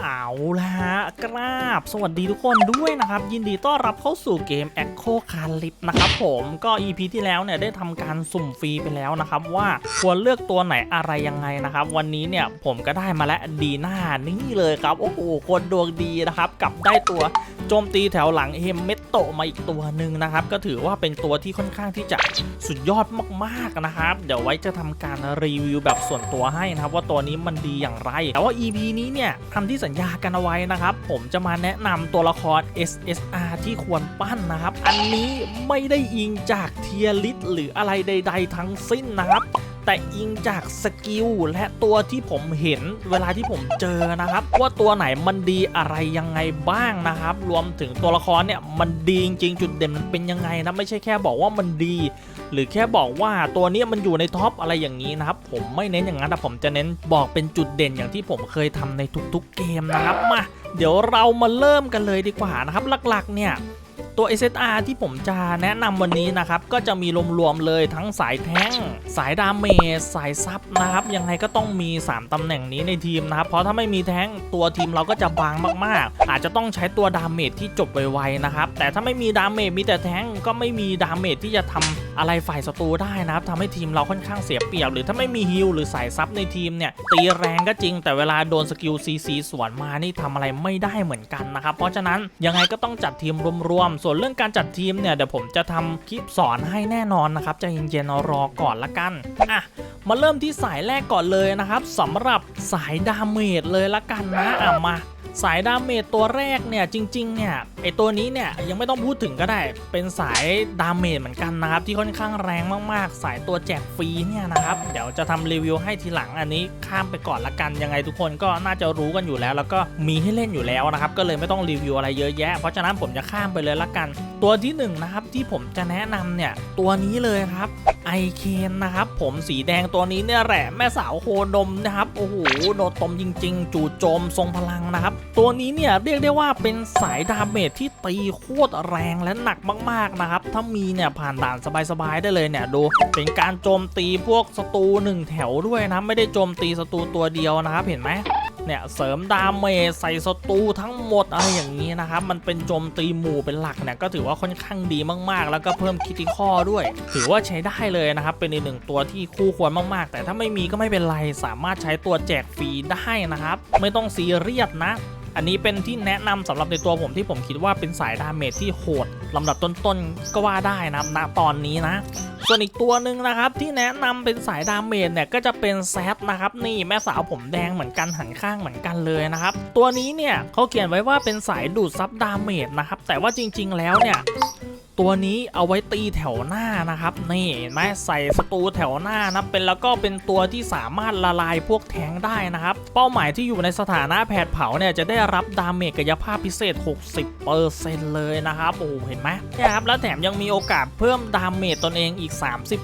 เอาละฮะกราบ สวัสดีทุกคนด้วยนะครับ ยินดีต้อนรับเข้าสู่เกม Echo c a l i p นะครับผมก็ EP ที่แล้วเนี่ยได้ทำการสุ่มฟรีไปแล้วนะครับ ว่าควรเลือกตัวไหนอะไรยังไงนะครับ วันนี้เนี่ยผมก็ได้มาแล้วดีหน้านี่เลยครับ โอ้โหคนดวงดีนะครับกลับได้ตัวโจมตีแถวหลังเฮมเมตโตมาอีกตัวหนึ่งนะครับ ก็ถือว่าเป็นตัวที่ค่อนข้างที่จะสุดยอดมากๆนะครับ เดี๋ยวไว้จะทำการรีวิวแบบส่วนตัวให้นะครับ ว่าตัวนี้มันดีอย่างไร แต่ว่า EP นี้เนี่ยทำที่สัญญากันเอาไว้นะครับ ผมจะมาแนะนำตัวละคร SSR ที่ควรปั้นนะครับ อันนี้ไม่ได้อิงจากเทียริสหรืออะไรใด ๆ ทั้งสิ้นนะครับแต่อิงจากสกิลและตัวที่ผมเห็นเวลาที่ผมเจอนะครับ ว่าตัวไหนมันดีอะไรยังไงบ้างนะครับ รวมถึงตัวละครเนี่ยมันดีจริงจุดเด่นมันเป็นยังไงนะไม่ใช่แค่บอกว่ามันดี หรือแค่บอกว่าตัวนี้มันอยู่ในท็อปอะไรอย่างนี้นะครับ ผมไม่เน้นอย่างนั้นแต่ผมจะเน้นบอกเป็นจุดเด่นอย่างที่ผมเคยทำในทุกๆเกมนะครับมาเดี๋ยวเรามาเริ่มกันเลยดีกว่านะครับ หลักๆเนี่ย ตัว SSR ที่ผมจะแนะนำวันนี้นะครับ ก็จะมีรวมๆเลยทั้งสายแท้ง สายดาเมจสายซับนะครับ ยังไงก็ต้องมี 3 ตำแหน่งนี้ในทีมนะครับ เพราะถ้าไม่มีแท้งตัวทีมเราก็จะบางมากๆ อาจจะต้องใช้ตัวดาเมจที่จบไวๆนะครับ แต่ถ้าไม่มีดาเมจมีแต่แท้งก็ไม่มีดาเมจที่จะทำอะไรฝ่ายศัตรูได้นะครับทำให้ทีมเราค่อนข้างเสียเปรียบ หรือถ้าไม่มีฮิลหรือสายซับในทีมเนี่ยตีแรงก็จริง แต่เวลาโดนสกิลซีซีสวนมานี่ทำอะไรไม่ได้เหมือนกันนะครับเพราะฉะนั้นยังไงก็ต้องจัดทีมรวมๆส่วนเรื่องการจัดทีมเนี่ยเดี๋ยวผมจะทำคลิปสอนให้แน่นอนนะครับใจเย็นๆรอก่อนละกันอะมาเริ่มที่สายแรกก่อนเลยนะครับสำหรับสายดาเมจเลยละกันนะอะมาสายดาเมจตัวแรกเนี่ยจริงๆเนี่ย อตัวนี้เนี่ยยังไม่ต้องพูดถึงก็ได้ เป็นสายดาเมจเหมือนกันนะครับ ที่ค่อนข้างแรงมากๆ สายตัวแจกฟรีเนี่ยนะครับ เดี๋ยวจะทำรีวิวให้ทีหลังอันนี้ข้ามไปก่อนละกันยังไงทุกคนก็น่าจะรู้กันอยู่แล้ว แล้วก็มีให้เล่นอยู่แล้วนะครับ ก็เลยไม่ต้องรีวิวอะไรเยอะแยะ เพราะฉะนั้นผมจะข้ามไปเลยละกัน ตัวที่หนึ่งนะครับที่ผมจะแนะนำเนี่ยตัวนี้เลยครับไอเคนนะครับผมสีแดงตัวนี้เนี่ยแหละแม่สาวโคนมนะครับโอ้โหโดนตมจริง ๆ จู่โจมทรงพลังนะครับ ตัวนี้เนี่ยเรียกได้ว่าเป็นสายดาเมจที่ตีโคตรแรงและหนักมากๆนะครับ ถ้ามีเนี่ยผ่านด่านสบายๆได้เลยเนี่ยดูเป็นการโจมตีพวกศัตรูหนึ่งแถวด้วยนะไม่ได้โจมตีศัตรูตัวเดียวนะครับเห็นไหมเนี่ยเสริมดาเมจใส่ศัตรูทั้งหมดอะไรอย่างนี้นะครับ มันเป็นโจมตีหมู่เป็นหลักเนี่ยก็ถือว่าค่อนข้างดีมากๆ แล้วก็เพิ่มคิติคอด้วย ถือว่าใช้ได้เลยนะครับ เป็นอีกหนึ่งตัวที่คู่ควรมากๆ แต่ถ้าไม่มีก็ไม่เป็นไรสามารถใช้ตัวแจกฟรีได้นะครับ ไม่ต้องซีเรียสนะ อันนี้เป็นที่แนะนำสำหรับในตัวผมที่ผมคิดว่าเป็นสายดาเมจที่โหดลำดับต้นๆก็ว่าได้นะณตอนนี้นะ ส่วนอีกตัวหนึ่งนะครับที่แนะนำเป็นสายดาเมจเนี่ยก็จะเป็นแซดนะครับนี่แม่สาวผมแดงเหมือนกันหันข้างเหมือนกันเลยนะครับ ตัวนี้เนี่ยเขาเขียนไว้ว่าเป็นสายดูดซับดาเมจนะครับแต่ว่าจริง ๆ แล้วเนี่ย ตัวนี้เอาไว้ตีแถวหน้านะครับนี่เห็นไหมใส่ศัตรูแถวหน้านะเป็นแล้วก็เป็นตัวที่สามารถละลายพวกแทงได้นะครับ เป้าหมายที่อยู่ในสถานะแผดเผาเนี่ยจะได้รับดาเมจกายภาพพิเศษ 60%เลยนะครับโอ้เห็นไหมเนี่ยครับแล้วแถมยังมีโอกาสเพิ่มดาเมจตนเองอีก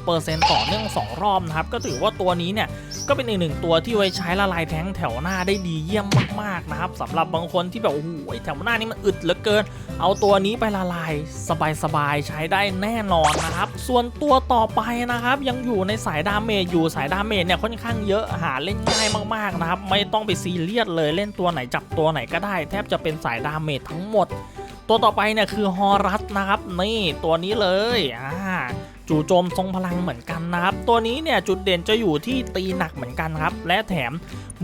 30%ต่อเนื่อง 2 รอบนะครับ ก็ถือว่าตัวนี้เนี่ยก็เป็นอีกหนึ่งตัวที่ไว้ใช้ละลายแทงแถวหน้าได้ดีเยี่ยมมากๆนะครับสำหรับบางคนที่แบบโอ้โหแถวหน้านี่มันอึดเหลือเกิน เอาตัวนี้ไปละลายสบายๆใช้ได้แน่นอนนะครับ ส่วนตัวต่อไปนะครับ ยังอยู่ในสายดาเมจอยู่สายดาเมจเนี่ยค่อนข้างเยอะหาเล่นง่ายมากๆนะครับ ไม่ต้องไปซีเรียสเลยเล่นตัวไหนจับตัวไหนก็ได้ แทบจะเป็นสายดาเมจทั้งหมด ตัวต่อไปเนี่ยคือฮอรัสนะครับนี่ตัวนี้เลยอ่าจู่โจมทรงพลังเหมือนกันนะครับ ตัวนี้เนี่ยจุดเด่นจะอยู่ที่ตีหนักเหมือนกันครับ และแถม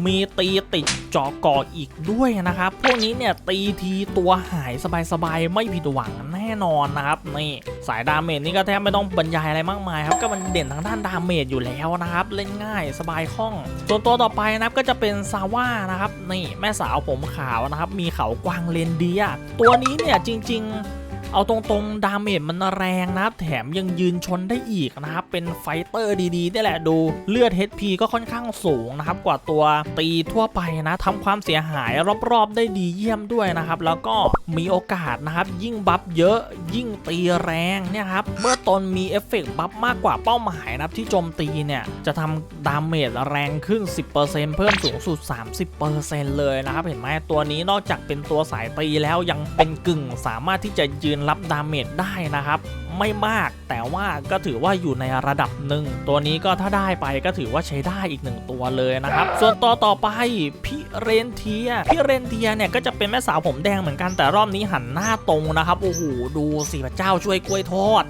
มีตีติดเจาะก่ออีกด้วยนะครับ พวกนี้เนี่ยตีทีตัวหายสบายๆ ไม่ผิดหวังแน่นอนนะครับนี่สายดาเมจนี่ก็แทบไม่ต้องบรรยายอะไรมากมายครับก็มันเด่นทางด้านดาเมจอยู่แล้วนะครับเล่นง่ายสบายคล่องส่วนตัวต่อไปนะครับก็จะเป็นซาว่านะครับนี่แม่สาวผมขาวนะครับมีเขากวางเลนเดียตัวนี้เนี่ยจริง ๆ เอาตรงๆ ดาเมจมันแรงนะครับ แถมยังยืนชนได้อีกนะครับ เป็นไฟเตอร์ดีๆนี่แหละดู เลือด HP ก็ค่อนข้างสูงนะครับ กว่าตัวตีทั่วไปนะทำความเสียหายรอบๆ ได้ดีเยี่ยมด้วยนะครับ แล้วก็มีโอกาสนะครับ ยิ่งบัฟเยอะยิ่งตีแรงเนี่ยครับ เมื่อตนมีเอฟเฟกต์บัฟมากกว่าเป้าหมายนะครับที่โจมตีเนี่ย จะทำดาเมจแรงขึ้น 10%เพิ่มสูงสุด 30%เลยนะครับ เห็นไหมตัวนี้นอกจากเป็นตัวสายตีแล้วยังเป็นกึ่งสามารถที่จะยืนนรับดาเมจได้นะครับ ไม่มากแต่ว่าก็ถือว่าอยู่ในระดับหนึ่งตัวนี้ก็ถ้าได้ไปก็ถือว่าใช้ได้อีกหนึ่งตัวเลยนะครับ ส่วนตัวต่อไปพี่เรนเทียพี่เรนเทียเนี่ยก็จะเป็นแม่สาวผมแดงเหมือนกันแต่รอบนี้หันหน้าตรงนะครับโอ้โหดูสิพระเจ้าช่วยกล้วยทอด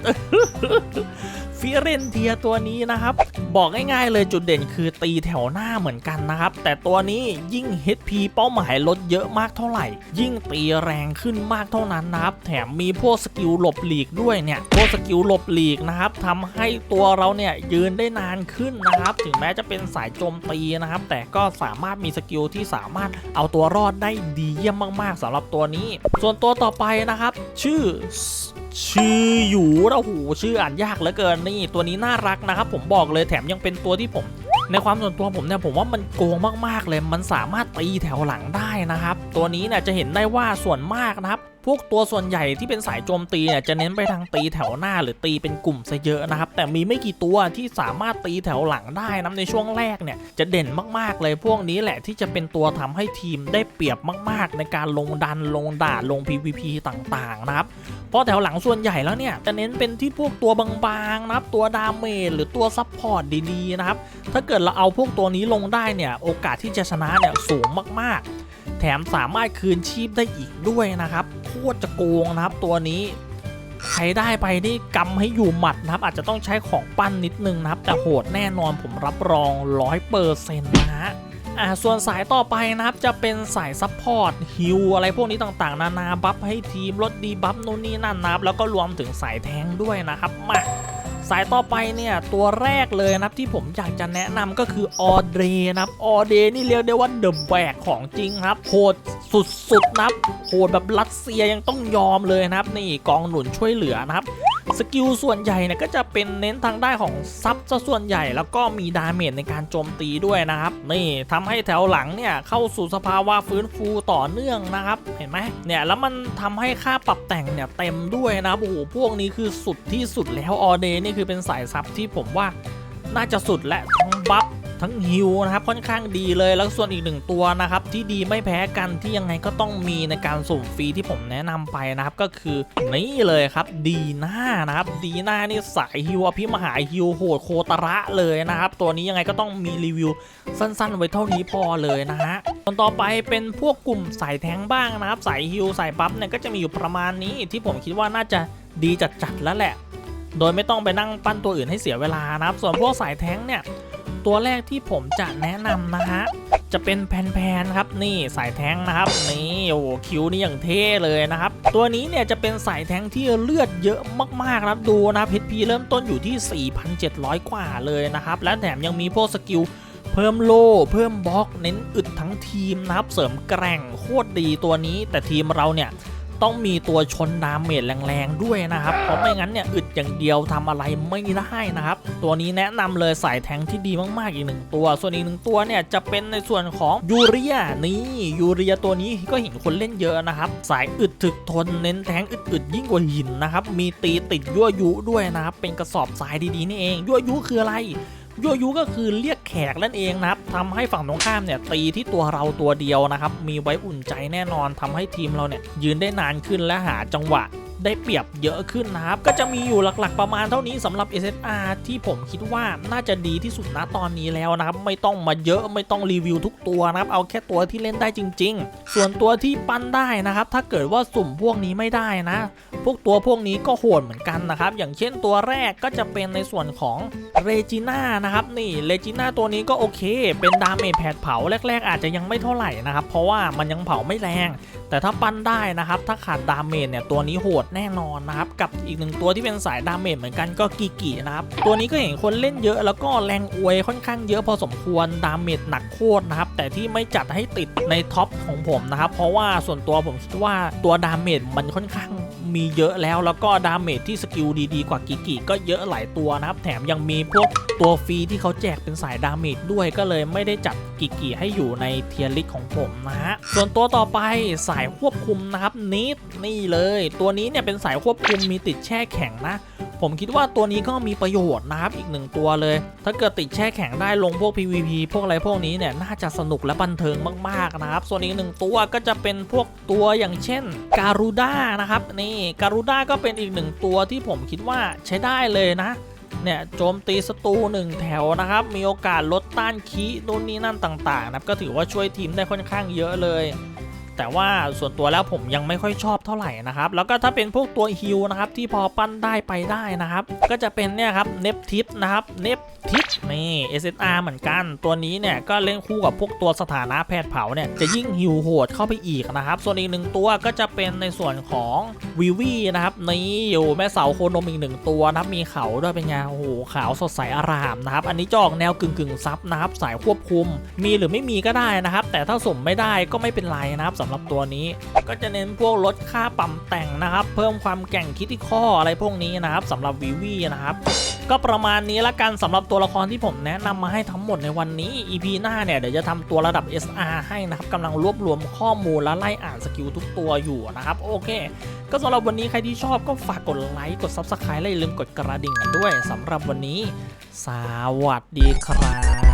ฟิเรนเทียตัวนี้นะครับ บอกง่ายๆเลยจุดเด่นคือตีแถวหน้าเหมือนกันนะครับ แต่ตัวนี้ยิ่ง HP เป้าหมายลดเยอะมากเท่าไหร่ ยิ่งตีแรงขึ้นมากเท่านั้นนะครับ แถมมีพวกสกิลหลบหลีกด้วยเนี่ยพวกสกิลหลบหลีกนะครับทำให้ตัวเราเนี่ยยืนได้นานขึ้นนะครับ ถึงแม้จะเป็นสายโจมตีนะครับ แต่ก็สามารถมีสกิลที่สามารถเอาตัวรอดได้ดีเยี่ยมมาก ๆสำหรับตัวนี้ ส่วนตัวต่อไปนะครับ ชื่อ ชื่ออยู่นะโอ้โหชื่ออ่านยากเหลือเกินนี่ตัวนี้น่ารักนะครับผมบอกเลยแถมยังเป็นตัวที่ผม ในความส่วนตัวผมเนี่ยผมว่ามันโกงมากๆเลย มันสามารถตีแถวหลังได้นะครับ ตัวนี้เนี่ยจะเห็นได้ว่าส่วนมากนะครับ วกตัวส่วนใหญ่ที่เป็นสายโจมตีเนี่ยจะเน้นไปทางตีแถวหน้าหรือตีเป็นกลุ่มซะเยอะนะครับ แต่มีไม่กี่ตัวที่สามารถตีแถวหลังได้นะในช่วงแรกเนี่ยจะเด่นมากๆเลยพวกนี้แหละที่จะเป็นตัวทำให้ทีมได้เปรียบมาก ๆ ในการลงดันลงด่าลง PVP ต่างๆนะครับเพราะแถวหลังส่วนใหญ่แล้วเนี่ยจะเน้นเป็นที่พวกตัวบางๆนะครับตัวดาเมจหรือตัวซับพอร์ตดีๆนะครับถ้าเกิดเราเอาพวกตัวนี้ลงได้เนี่ยโอกาสที่จะชนะเนี่ยสูงมากๆ แถมสามารถคืนชีพได้อีกด้วยนะครับ ตรจะโกงนะครับตัวนี้ใครได้ไปนี่กำให้อยู่หมัดนะครับ อาจจะต้องใช้ของปั้นนิดนึงนะครับ แต่โหดแน่นอนผมรับรองร้อยเปอร์เซ็นต์นะฮะอ่าส่วนสายต่อไปนะครับจะเป็นสายซัพพอร์ตฮิวอะไรพวกนี้ต่างๆ นานาบัฟให้ทีมลดดีบัฟนู่นนี่นั่นนะครับแล้วก็รวมถึงสายแทงด้วยนะครับมา สายต่อไปเนี่ยตัวแรกเลยนะครับที่ผมอยากจะแนะนำก็คือออเดนะครับออเดนี่เรียกได้ว่าเดอะแบกของจริงครับโหดสุดๆนะครับโหดแบบรัสเซียยังต้องยอมเลยนะครับนี่กองหนุนช่วยเหลือนะครับ สกิลส่วนใหญ่เนี่ยก็จะเป็นเน้นทางด้านของซับซะส่วนใหญ่แล้วก็มีดาเมจในการโจมตีด้วยนะครับ นี่ทำให้แถวหลังเนี่ยเข้าสู่สภาวะฟื้นฟูต่อเนื่องนะครับเห็นไหมเนี่ยแล้วมันทำให้ค่าปรับแต่งเนี่ยเต็มด้วยนะโอ้โหพวกนี้คือสุดที่สุดแล้วออเดนี่คือเป็นสายซับที่ผมว่าน่าจะสุดและทั้งบัฟ ทั้งฮิวนะครับค่อนข้างดีเลยแล้วส่วนอีกหนึ่งตัวนะครับที่ดีไม่แพ้กันที่ยังไงก็ต้องมีในการสุ่มฟรีที่ผมแนะนำไปนะครับก็คือนี่เลยครับดีน่านะครับดีน่านี่สายฮิวอภิมหาฮิวโหดโคตระเลยนะครับตัวนี้ยังไงก็ต้องมีรีวิวสั้นๆ ไว้เท่านี้พอเลยนะฮะส่วนต่อไปเป็นพวกกลุ่มสายแทงบ้างนะครับสายฮิวสายปั๊บเนี่ยก็จะมีอยู่ประมาณนี้ที่ผมคิดว่าน่าจะดีจัดๆแล้วแหละ โดยไม่ต้องไปนั่งปั้นตัวอื่นให้เสียเวลานะครับส่วนพวกสายแทงเนี่ย ตัวแรกที่ผมจะแนะนำนะฮะจะเป็นแผ่นๆครับนี่สายแท้งนะครับนี่โอ้โหคิวนี่อย่างเท่เลยนะครับ ตัวนี้เนี่ยจะเป็นสายแท้งที่เลือดเยอะมากๆครับดูนะครับ HP เริ่มต้นอยู่ที่ 4,700 กว่าเลยนะครับ และแถมยังมีพวกสกิลเพิ่มโล่เพิ่มบล็อกเน้นอึดทั้งทีมนะครับ เสริมแกร่งโคตรดีตัวนี้ แต่ทีมเราเนี่ย ต้องมีตัวชนดาเมจแรงๆด้วยนะครับ เพราะไม่งั้นเนี่ยอึดอย่างเดียวทำอะไรไม่ได้นะครับ ตัวนี้แนะนำเลยสายแทงที่ดีมากๆอีกหนึ่งตัว ส่วนอีกหนึ่งตัวเนี่ยจะเป็นในส่วนของยูเรียนี่ยูเรียตัวนี้ก็เห็นคนเล่นเยอะนะครับ สายอึดถึกทนเน้นแทงอึดๆยิ่งกว่าหินนะครับ มีตีติดยั่วยุด้วยนะครับ เป็นกระสอบทรายดีๆนี่เองยั่วยุคืออะไร ยั่วยุก็คือเรียกแขกนั่นเองนะครับทำให้ฝั่งตรงข้ามเนี่ยตีที่ตัวเราตัวเดียวนะครับ มีไว้อุ่นใจแน่นอนทำให้ทีมเราเนี่ยยืนได้นานขึ้นและหาจังหวะ ได้เปรียบเยอะขึ้นนะครับ ก็จะมีอยู่หลักๆประมาณเท่านี้สำหรับ SSR ที่ผมคิดว่าน่าจะดีที่สุดณตอนนี้แล้วนะครับ ไม่ต้องมาเยอะไม่ต้องรีวิวทุกตัวนะครับ เอาแค่ตัวที่เล่นได้จริง ๆ ส่วนตัวที่ปั้นได้นะครับ ถ้าเกิดว่าสุ่มพวกนี้ไม่ได้นะ พวกตัวพวกนี้ก็โหดเหมือนกันนะครับ อย่างเช่นตัวแรกก็จะเป็นในส่วนของเรจิน่านะครับนี่เรจิน่าตัวนี้ก็โอเค เป็นดาเมจแผดเผาแรก ๆ อาจจะยังไม่เท่าไหร่นะครับ เพราะว่ามันยังเผาไม่แรง แต่ถ้าปั้นได้นะครับ ถ้าขาดดาเมจเนี่ยตัวนี้โหดแน่นอนนะครับกับอีกหนึ่งตัวที่เป็นสายดาเมจเหมือนกันก็กีกีนะครับตัวนี้ก็เห็นคนเล่นเยอะแล้วก็แรงอวยค่อนข้างเยอะพอสมควรดาเมจหนักโคตรนะครับแต่ที่ไม่จัดให้ติดในท็อปของผมนะครับเพราะว่าส่วนตัวผมคิดว่าตัวดาเมจมันค่อนข้าง มีเยอะแล้วแล้วก็ดาเมจที่สกิลดีๆกว่ากิกิก็เยอะหลายตัวนะครับ แถมยังมีพวกตัวฟรีที่เขาแจกเป็นสายดาเมจด้วยก็เลยไม่ได้จัดกิกิให้อยู่ในเทียร์ลิสของผมนะฮะส่วนตัวต่อไปสายควบคุมนะครับนิดนี่เลย ตัวนี้เนี่ยเป็นสายควบคุมมีติดแช่แข็งนะ ผมคิดว่าตัวนี้ก็มีประโยชน์นะครับอีกหนึ่งตัวเลย ถ้าเกิดติดแช่แข็งได้ลงพวก PVP พวกอะไรพวกนี้เนี่ยน่าจะสนุกและบันเทิงมากๆนะครับ ส่วนอีกหนึ่งตัวก็จะเป็นพวกตัวอย่างเช่นการูด้านะครับนี่การูด้าก็เป็นอีกหนึ่งตัวที่ผมคิดว่าใช้ได้เลยนะเนี่ยโจมตีศัตรูหนึ่งแถวนะครับ มีโอกาสลดต้านคีนู่นนี่นั่นต่างๆนะครับก็ถือว่าช่วยทีมได้ค่อนข้างเยอะเลย แต่ว่าส่วนตัวแล้วผมยังไม่ค่อยชอบเท่าไหร่นะครับ แล้วก็ถ้าเป็นพวกตัวฮิลนะครับที่พอปั้นได้ไปได้นะครับ ก็จะเป็นเนี่ยครับเนปทิปนะครับเนปทิปนี่ SSR เหมือนกัน ตัวนี้เนี่ยก็เล่นคู่กับพวกตัวสถานะแพทย์เผาเนี่ยจะยิ่งฮิลโหดเข้าไปอีกนะครับ ส่วนอีกหนึ่งตัวก็จะเป็นในส่วนของวิวีนะครับนี่อยู่แม่เสาโคนมอีกหนึ่งตัวนะครับมีเขาด้วยเป็นไงโอ้โหขาวสดใสอารามนะครับ อันนี้จอกแนวกึ่งกึ่งซับนะครับสายควบคุม มีหรือไม่มีก็ได้นะครับ แต่ถ้าสมไม่ได้ก็ไม่เป็นไรนะครับสำหรับตัวนี้ ก็จะเน้นพวกลดค่าปั๊มแต่งนะครับ เพิ่มความแก่งคิดที่ข้ออะไรพวกนี้นะครับสำหรับวิวีนะครับก็ประมาณนี้ละกันสำหรับตัวละครที่ผมแนะนำมาให้ทั้งหมดในวันนี้ EP หน้าเนี่ยเดี๋ยวจะทำตัวระดับ SR ให้นะครับกำลังรวบรวมข้อมูลและไล่อ่านสกิลทุกตัวอยู่นะครับ โอเค ก็สำหรับวันนี้ใครที่ชอบก็ฝากกดไลค์กด Subscribe และอย่าลืมกดกระดิ่งกันด้วยสำหรับวันนี้ สวัสดีครับ